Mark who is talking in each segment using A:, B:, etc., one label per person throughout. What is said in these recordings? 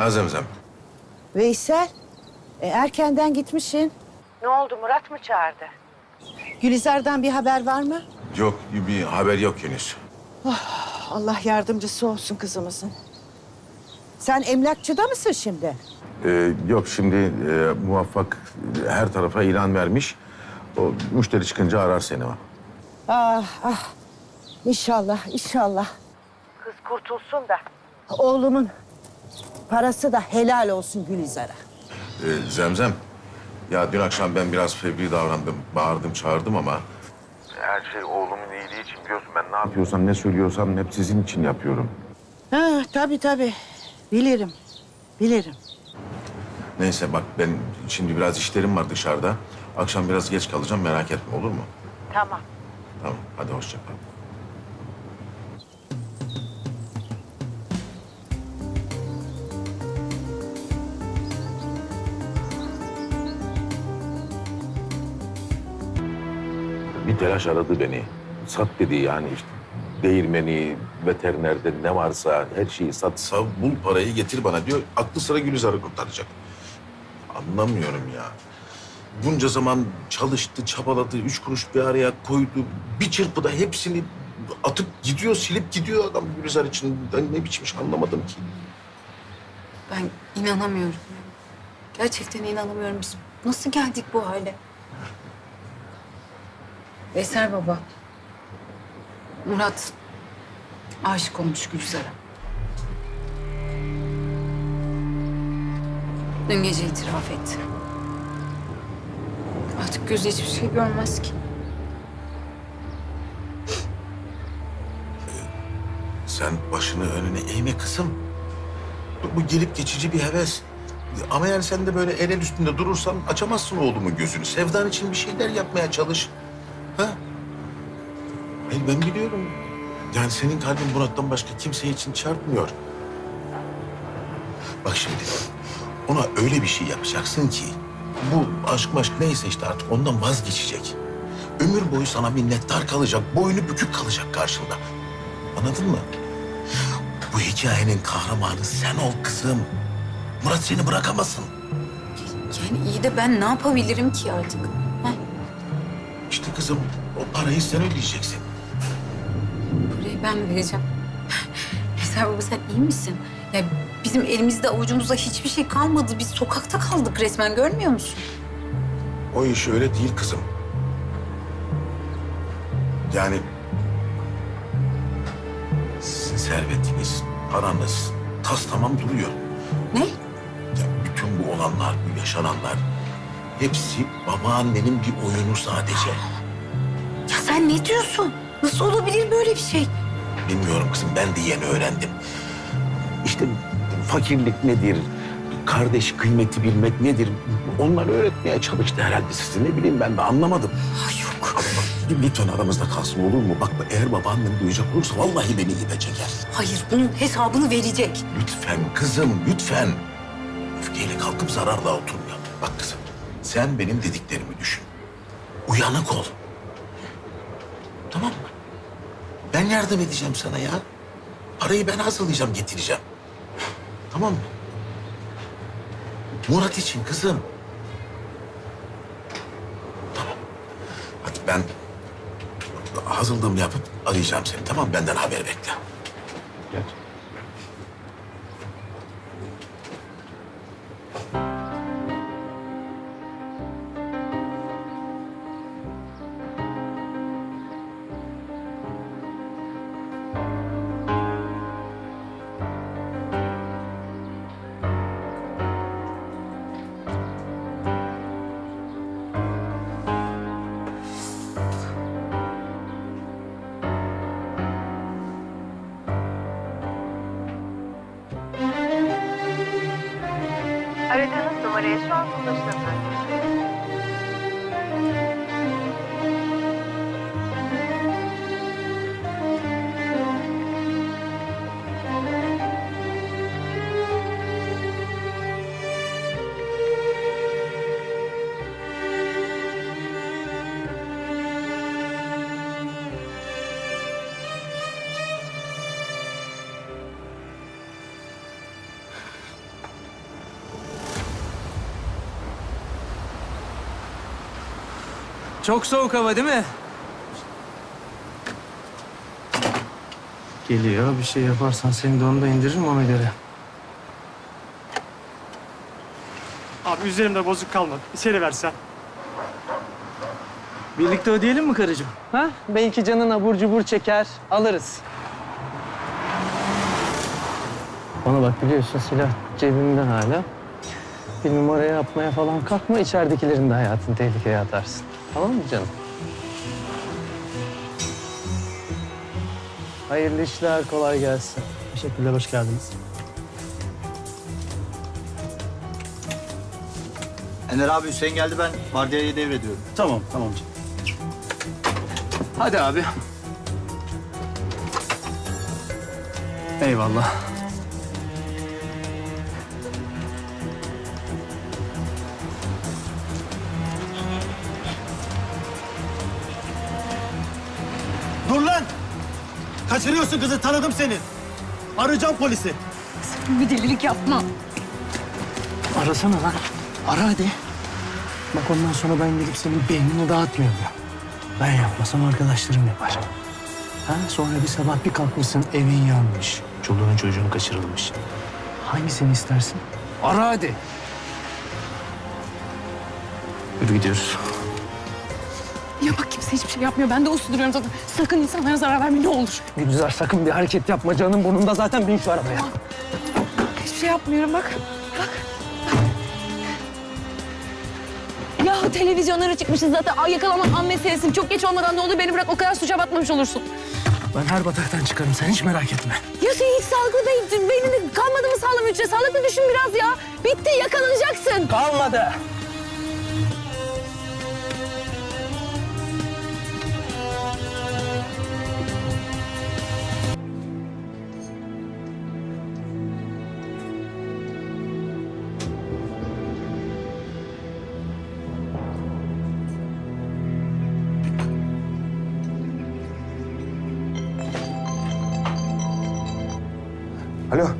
A: Ha Zemzem.
B: Veysel, e, erkenden gitmişsin. Ne oldu, Murat mı çağırdı? Gülizar'dan bir haber var mı?
A: Yok bir haber yok henüz.
B: Allah yardımcısı olsun kızımızın. Sen emlakçıda mısın şimdi?
A: Ee, yok şimdi e, muvaffak her tarafa ilan vermiş. O müşteri çıkınca arar seni o.
B: Ah ah. İnşallah, inşallah. Kız kurtulsun da. Oğlumun parası da helal olsun Gülizar'a.
A: Ee, Zemzem. Ya dün akşam ben biraz fevri davrandım. Bağırdım, çağırdım ama... Her şey oğlumun iyiliği için biliyorsun. Ben ne yapıyorsam, ne söylüyorsam hep sizin için yapıyorum.
B: Ha, tabii tabii. Bilirim, bilirim.
A: Neyse bak ben şimdi biraz işlerim var dışarıda. Akşam biraz geç kalacağım merak etme olur mu?
B: Tamam.
A: Tamam hadi hoşça kal. Telaş aradı beni. Sat dedi yani işte değirmeni, veterinerde ne varsa her şeyi sat. Sav, bul parayı getir bana diyor. Aklı sıra Gülizar'ı kurtaracak. Anlamıyorum ya. Bunca zaman çalıştı, çabaladı, üç kuruş bir araya koydu. Bir çırpıda hepsini atıp gidiyor, silip gidiyor adam Gülizar için. Ben ne biçim iş anlamadım ki.
C: Ben inanamıyorum. Gerçekten inanamıyorum. Biz nasıl geldik bu hale? Veysel baba. Murat aşık olmuş Gülizar'a. Dün gece itiraf etti. Artık gözü hiçbir şey görmez ki.
A: Sen başını önüne eğme kızım. Bu gelip geçici bir heves. Ama yani sen de böyle el el üstünde durursan açamazsın oğlumun gözünü. Sevdan için bir şeyler yapmaya çalış. Hayır ben biliyorum. Yani senin kalbin Murat'tan başka kimse için çarpmıyor. Bak şimdi ona öyle bir şey yapacaksın ki bu aşk maşk neyse işte artık ondan vazgeçecek. Ömür boyu sana minnettar kalacak, boynu bükük kalacak karşında. Anladın mı? Bu hikayenin kahramanı sen ol kızım. Murat seni bırakamasın.
C: Yani iyi de ben ne yapabilirim ki artık? Heh,
A: İşte kızım o parayı sen ödeyeceksin.
C: Ben vereceğim? Veysel baba sen iyi misin? Ya bizim elimizde avucumuzda hiçbir şey kalmadı. Biz sokakta kaldık resmen görmüyor musun?
A: O iş öyle değil kızım. Yani sizin servetiniz, paranız tas tamam duruyor.
C: Ne?
A: Ya bütün bu olanlar, bu yaşananlar hepsi babaannenin bir oyunu sadece.
C: Ya sen ne diyorsun? Nasıl olabilir böyle bir şey?
A: Bilmiyorum kızım ben de yeni öğrendim. İşte fakirlik nedir? Kardeş kıymeti bilmek nedir? Onlar öğretmeye çalıştı herhalde size. Ne bileyim ben de anlamadım.
C: Ay yok.
A: Ama bak, lütfen aramızda kalsın olur mu? Bak eğer babaannem duyacak olursa vallahi beni ipe çeker.
C: Hayır bunun hesabını verecek.
A: Lütfen kızım lütfen. Öfkeyle kalkıp zararla oturma. Bak kızım sen benim dediklerimi düşün. Uyanık ol. Tamam mı? Ben yardım edeceğim sana ya. Parayı ben hazırlayacağım, getireceğim. Tamam mı? Murat için kızım. Tamam. Hadi ben hazırlığımı yapıp arayacağım seni. Tamam mı? Benden haber bekle.
D: Aradığınız numaraya şu an ulaşılamıyor.
E: Çok soğuk hava değil mi? Geliyor. Bir şey yaparsan seni de onu da indiririm ona göre.
F: Abi üzerimde bozuk kalmadı. İçeri versen.
E: Birlikte ödeyelim mi karıcığım? Ha? Belki canın abur cubur çeker, alırız. Bana bak biliyorsun silah cebimde hala. Bir numara yapmaya falan kalkma, içeridekilerin de hayatını tehlikeye atarsın. Tamam mı canım? Hayırlı işler, kolay gelsin.
F: Teşekkürler, hoş geldiniz.
G: Ener abi Hüseyin geldi ben vardiyayı devrediyorum.
F: Tamam, tamam canım.
E: Hadi abi. Eyvallah.
G: Dur lan! Kaçırıyorsun kızı tanıdım seni. Arayacağım polisi.
C: Bir delilik yapma.
E: Arasana lan. Ara hadi. Bak ondan sonra ben gelip senin beynini dağıtmıyorum ya. Ben yapmasam arkadaşlarım yapar. Ha? Sonra bir sabah bir kalkmışsın evin yanmış. Çoluğun çocuğun kaçırılmış. Hangisini istersin? Ara hadi. Yürü gidiyoruz.
H: Bak kimse hiçbir şey yapmıyor. Ben de uslu duruyorum zaten. Sakın insanlara zarar verme ne olur.
E: Gülizar sakın bir hareket yapma. Canım burnunda zaten bin şu arabaya.
H: Hiçbir şey yapmıyorum bak. Bak. Ya televizyonlara çıkmışız zaten. Ay yakalamak an meselesi. Çok geç olmadan ne olur beni bırak. O kadar suça batmamış olursun.
E: Ben her bataktan çıkarım. Sen hiç merak etme.
H: Ya sen hiç sağlıklı değil. Beyninde kalmadı mı sağlam hücre? Sağlıklı düşün biraz ya. Bitti yakalanacaksın.
E: Kalmadı.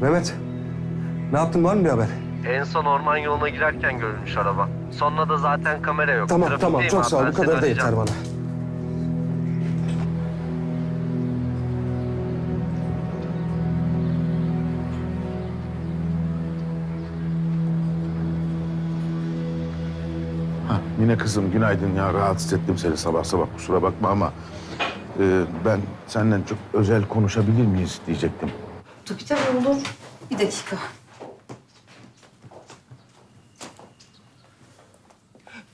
I: Mehmet. Ne yaptın var mı bir haber?
J: En son orman yoluna girerken görülmüş araba. Sonra da zaten kamera yok.
I: Tamam
J: Trafik
I: tamam çok
J: abi?
I: sağ ol
J: Ben
I: bu
J: seni
I: kadar da
J: arayacağım.
I: yeter bana.
A: Ha, Mine kızım günaydın ya rahatsız ettim seni sabah sabah kusura bakma ama e, ben senden çok özel konuşabilir miyiz diyecektim.
C: Tabii tabii olur. Bir dakika.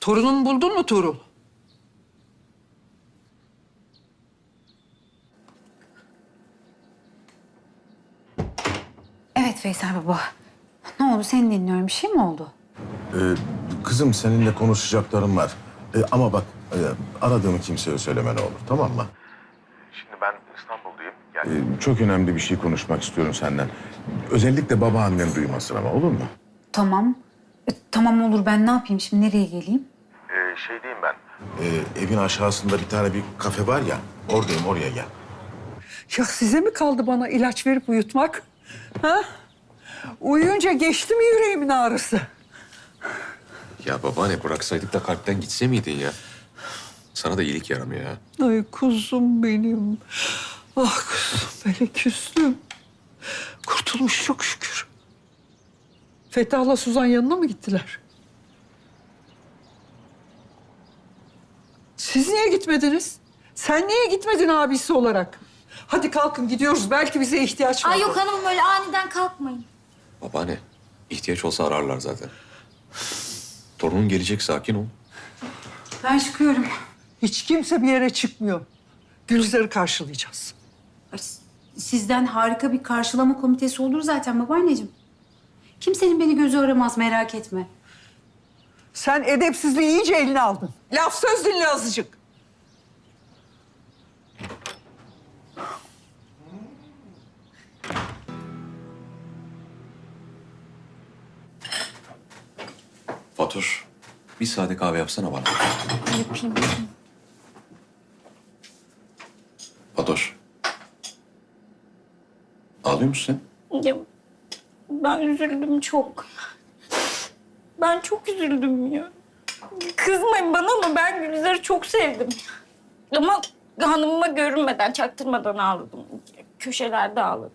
K: Torunun buldun mu Tuğrul?
C: Evet Veysel baba. Ne oldu? Seni dinliyorum. Bir şey mi oldu?
A: E, kızım seninle konuşacaklarım var. E, ama bak e, aradığımı kimseye söyleme ne olur tamam mı? Şimdi ben İstanbul'dayım. E, çok önemli bir şey konuşmak istiyorum senden. Özellikle babaannen duymasın ama olur mu?
C: Tamam. E, tamam olur. Ben ne yapayım şimdi? Nereye geleyim?
A: Ee, şey diyeyim ben. Ee, evin aşağısında bir tane bir kafe var ya. Oradayım oraya gel.
K: Ya size mi kaldı bana ilaç verip uyutmak? Ha? Uyuyunca geçti mi yüreğimin ağrısı?
L: Ya babaanne bıraksaydık da kalpten gitse miydin ya? Sana da iyilik yaramıyor ya.
K: Ay kuzum benim. Ah kuzum böyle küstüm. Kurtulmuş çok şükür. Fethah'la Suzan yanına mı gittiler? Siz niye gitmediniz? Sen niye gitmedin abisi olarak? Hadi kalkın gidiyoruz. Belki bize ihtiyaç var.
H: Ay yok hanımım öyle aniden kalkmayın.
L: Babaanne ihtiyaç olsa ararlar zaten. Torunun gelecek sakin ol.
C: Ben çıkıyorum.
K: Hiç kimse bir yere çıkmıyor. Gülizar'ı karşılayacağız.
C: Sizden harika bir karşılama komitesi olur zaten babaanneciğim. Kimsenin beni gözü aramaz merak etme.
K: Sen edepsizliği iyice eline aldın. Laf söz dinle azıcık.
L: Fatoş bir sade kahve yapsana bana.
H: Yapayım.
L: Fatoş. Ağlıyor musun?
H: Ya, ben üzüldüm çok. Ben çok üzüldüm ya. Kızmayın bana ama ben Gülizar'ı çok sevdim. Ama hanımıma görünmeden, çaktırmadan ağladım. Köşelerde ağladım.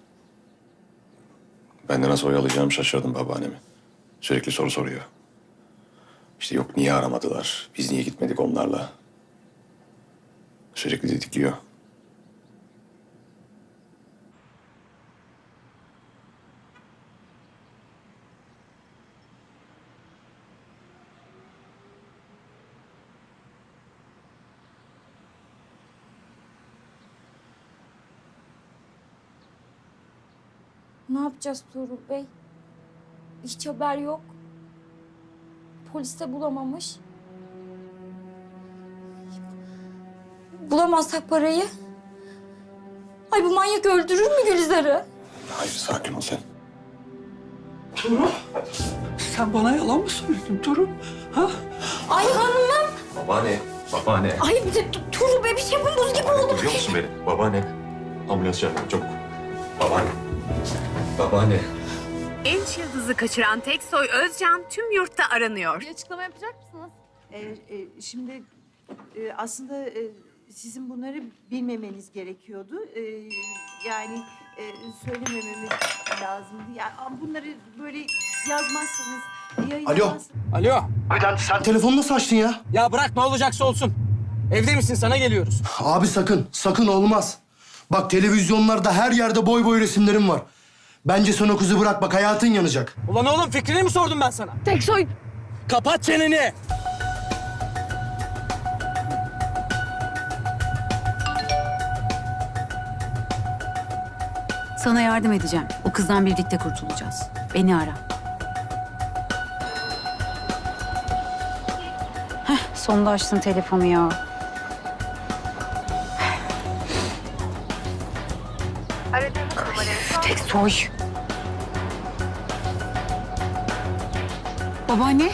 L: Ben de nasıl oyalayacağımı şaşırdım babaannemi. Sürekli soru soruyor. İşte yok niye aramadılar? Biz niye gitmedik onlarla? Sürekli didikliyor.
H: Ne yapacağız Tuğrul Bey? Hiç haber yok. Polis de bulamamış. Bulamazsak parayı. Ay bu manyak öldürür mü Gülizar'ı?
L: Hayır sakin ol sen.
K: Duru. Sen bana yalan mı söyledin Duru? Ha?
H: Ay hanımım.
L: Babaanne, babaanne.
H: Ay bir de Tu- Tuğrul Bey bir şey yapın buz gibi oldu.
L: Duyuyor musun beni? Babaanne. Ambulans çağırın çabuk. Babaanne. Babaanne.
D: Genç yıldızı kaçıran Teksoy Özcan tüm yurtta aranıyor.
H: Bir açıklama yapacak mısınız?
B: Ee, e, şimdi e, aslında e, sizin bunları bilmemeniz gerekiyordu. Ee, yani e, söylemememiz lazımdı. Yani bunları böyle yazmazsanız, yayınlamazsanız...
G: Alo. Alo. Sen telefonu nasıl açtın ya?
E: Ya bırak ne olacaksa olsun. Evde misin sana geliyoruz.
G: Abi sakın, sakın olmaz. Bak televizyonlarda her yerde boy boy resimlerim var. Bence sen o kızı bırak bak hayatın yanacak.
E: Ulan oğlum fikrini mi sordum ben sana?
H: Teksoy.
E: Kapat çeneni.
C: Sana yardım edeceğim. O kızdan birlikte kurtulacağız. Beni ara. Heh, sonunda açtın telefonu ya. Soy. Babaanne.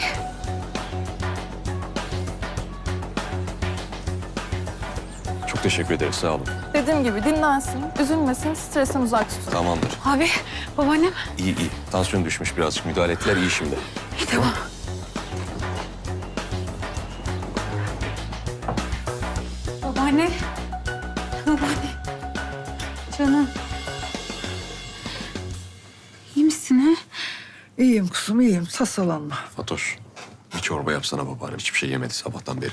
L: Çok teşekkür ederiz sağ olun.
H: Dediğim gibi dinlensin, üzülmesin, stresten uzak tutun.
L: Tamamdır.
C: Abi, babaannem.
L: İyi iyi. Tansiyon düşmüş birazcık. Müdahale ettiler iyi şimdi.
C: İyi tamam.
K: Kuzum iyiyim. Sasalanma.
L: Fatoş. Bir çorba yapsana babaannem. Hiçbir şey yemedi sabahtan beri.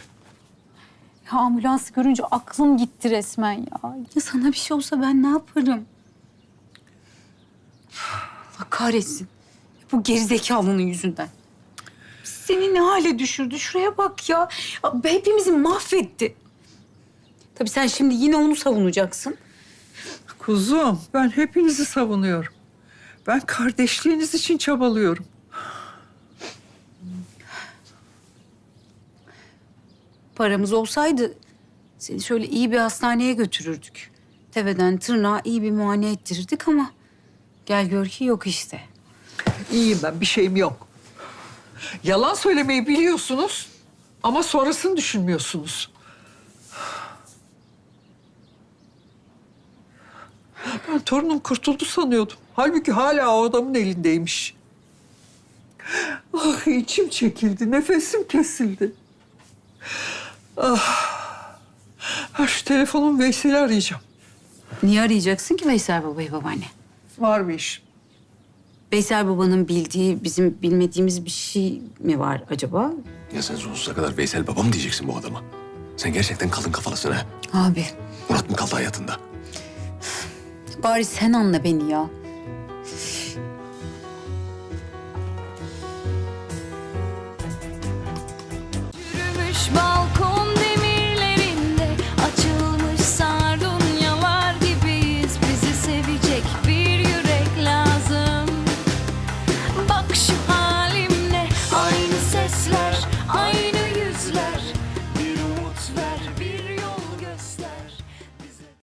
C: Ya ambulansı görünce aklım gitti resmen ya. Ya sana bir şey olsa ben ne yaparım? Allah kahretsin. Bu gerizekalının yüzünden. Seni ne hale düşürdü? Şuraya bak ya. ya hepimizi mahvetti. Tabii sen şimdi yine onu savunacaksın.
K: Kuzum ben hepinizi savunuyorum. Ben kardeşliğiniz için çabalıyorum.
C: Paramız olsaydı seni şöyle iyi bir hastaneye götürürdük. Tepeden tırnağa iyi bir muayene ettirirdik ama gel gör ki yok işte.
K: İyiyim ben bir şeyim yok. Yalan söylemeyi biliyorsunuz ama sonrasını düşünmüyorsunuz. Ben torunum kurtuldu sanıyordum. Halbuki hala o adamın elindeymiş. Ah içim çekildi, nefesim kesildi. Ah. Ha, şu telefonun Veysel'i arayacağım.
C: Niye arayacaksın ki Veysel babayı babaanne?
K: Var bir iş.
C: Veysel babanın bildiği, bizim bilmediğimiz bir şey mi var acaba?
L: Ya sen sonsuza kadar Veysel babam diyeceksin bu adama. Sen gerçekten kalın kafalısın ha.
C: Abi,
L: Murat mı kaldı hayatında?
C: bari sen anla beni ya.
H: Yürümüş balkon